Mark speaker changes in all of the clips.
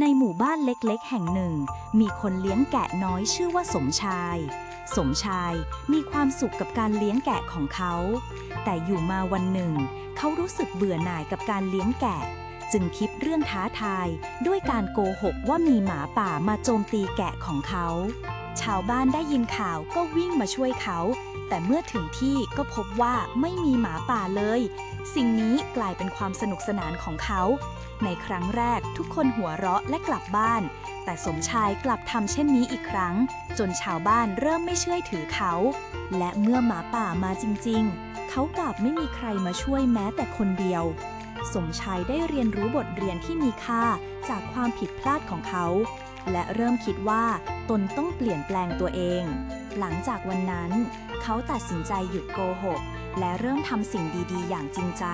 Speaker 1: ในหมู่บ้านเล็กๆ แห่งหนึ่ง มีคนเลี้ยงแกะน้อยชื่อว่าสมชาย สมชายมีความสุขกับการเลี้ยงแกะของเขา แต่อยู่มาวันหนึ่ง เขารู้สึกเบื่อหน่ายกับการเลี้ยงแกะ จึงคิดเรื่องท้าทาย ด้วยการโกหกว่ามีหมาป่ามาโจมตีแกะของเขา ชาวบ้านได้ยินข่าวก็วิ่งมาช่วยเขา แต่เมื่อถึงที่ก็พบว่าไม่มีหมาป่าเลย สิ่งนี้กลายเป็นความสนุกสนานของเขา ในครั้งแรกทุกคนหัวเราะและกลับบ้าน แต่สมชายกลับทำเช่นนี้อีกครั้ง จนชาวบ้านเริ่มไม่เชื่อถือเขา และเมื่อหมาป่ามาจริงๆ เขากลับไม่มีใครมาช่วยแม้แต่คนเดียว สมชายได้เรียนรู้บทเรียนที่มีค่าจากความผิดพลาดของเขา และเริ่มคิดว่าตนต้องเปลี่ยนแปลงตัวเอง หลังจากวันนั้น เขาตัดสินใจหยุดโกหก และเริ่มทำสิ่งดีๆ อย่างจริงใจ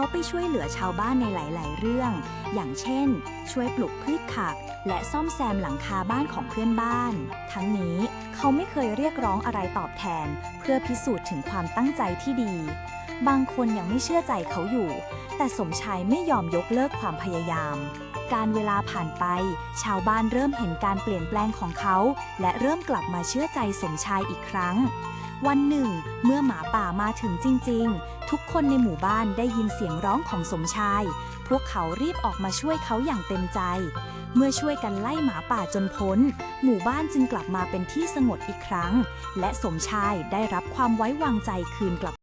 Speaker 1: เขาไปช่วยเหลือชาวบ้านในหลาย ๆ เรื่อง อย่างเช่น ช่วยปลูกพืชผัก และซ่อมแซมหลังคาบ้านของเพื่อนบ้าน ทั้งนี้เขาไม่เคยเรียกร้องอะไรตอบแทน เพื่อพิสูจน์ถึงความตั้งใจที่ดี บางคนยังไม่เชื่อใจเขาอยู่ แต่สมชายไม่ยอมยกเลิกความพยายาม การเวลาผ่านไป ชาวบ้านเริ่มเห็นการเปลี่ยนแปลงของเขา และเริ่มกลับมาเชื่อใจสมชายอีกครั้ง วันหนึ่ง เมื่อหมาป่ามาถึงจริง ๆ ทุกคนในหมู่บ้านได้ยินเสียงร้องของสมชาย พวกเขารีบออกมาช่วยเขาอย่างเต็มใจ เมื่อช่วยกันไล่หมาป่าจนพ้น หมู่บ้านจึงกลับมาเป็นที่สงบอีกครั้ง และสมชายได้รับความไว้วางใจคืนกลับ